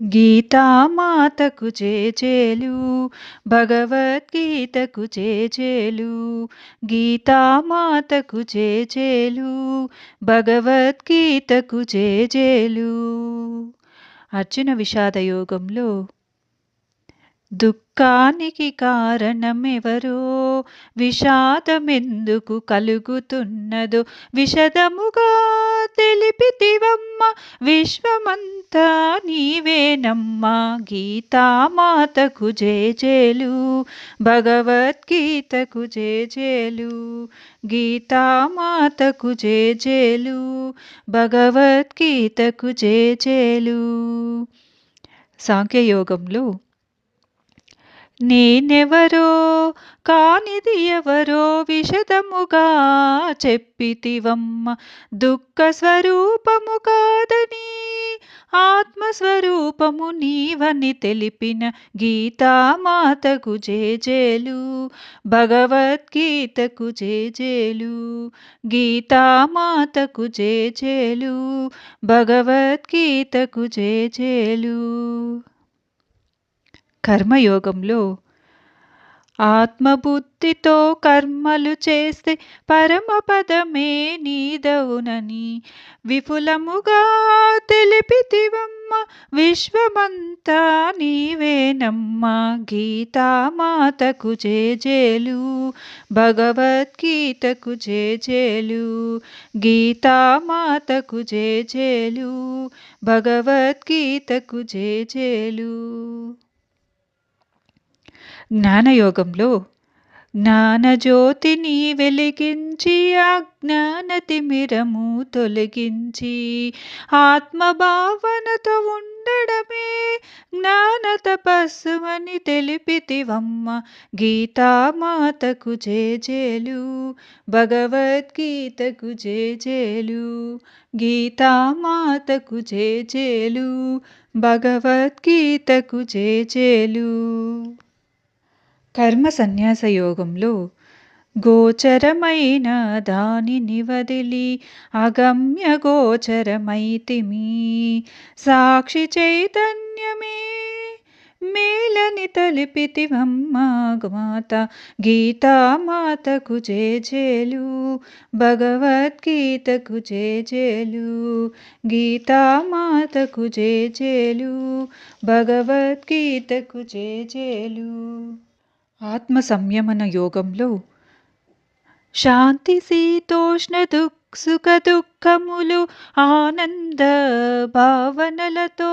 గీతామాతకు చేచేలు భగవద్గీతకు చేచేలు గీతామాతకు చేచేలు భగవద్గీతకు చేచేలు. అర్జున విషాద యోగంలో దుఃఖానికి కారణమెవరో విషాదమెందుకు కలుగుతున్నదో విషదముగా తెలిపితివమ్మ విశ్వమంతా నీవేనమ్మా గీతామాతకు జేజేలు భగవద్గీతకు జేజేలు గీతామాతకు జేజేలు భగవద్గీతకు జేజేలు. సాంఖ్యయోగంలో నేనెవరో కానిది ఎవరో విషదముగా చెప్పితివమ్మ దుఃఖ స్వరూపము కాదని ఆత్మస్వరూపము నీవని తెలిపిన గీతామాతకు జేజేలు భగవద్గీతకు జేజేలు గీతామాతకు జేజేలు భగవద్గీతకు జేజేలు. కర్మయోగంలో ఆత్మబుద్ధితో కర్మలు చేస్తే పరమపదమే నీదవునని. విపులముగా తెలిపితివమ్మ విశ్వమంతా నీవేనమ్మా. గీతామాతకు జేజేలు భగవద్గీతకు జేజేలు గీతామాతకు జేజేలు భగవద్గీతకు జేజేలు. జ్ఞానయోగంలో జ్ఞానజ్యోతిని వెలిగించి అజ్ఞాన తిమిరము తొలగించి ఆత్మభావనతో ఉండడమే జ్ఞాన తపస్సు అని తెలిపితివమ్మ గీతామాతకు జేజేలు భగవద్గీతకు జేజేలు గీతామాతకు జేజేలు భగవద్గీతకు జేజేలు. కర్మ సన్యాస యోగంలో గోచరమైన దానిని వదిలి అగమ్య గోచరమైతిమి. సాక్షి చైతన్యమే మేలని తలిపితివమ్మ మాత గీతామాతకు జేజేలు భగవద్గీతకు జేజేలు గీతామాతకు జేజేలు భగవద్గీతకు జేజేలు. ఆత్మ సంయమన యోగంలో శాంతి శీతోష్ణ దుఃఖ సుఖ దుఃఖములు ఆనంద భావనలతో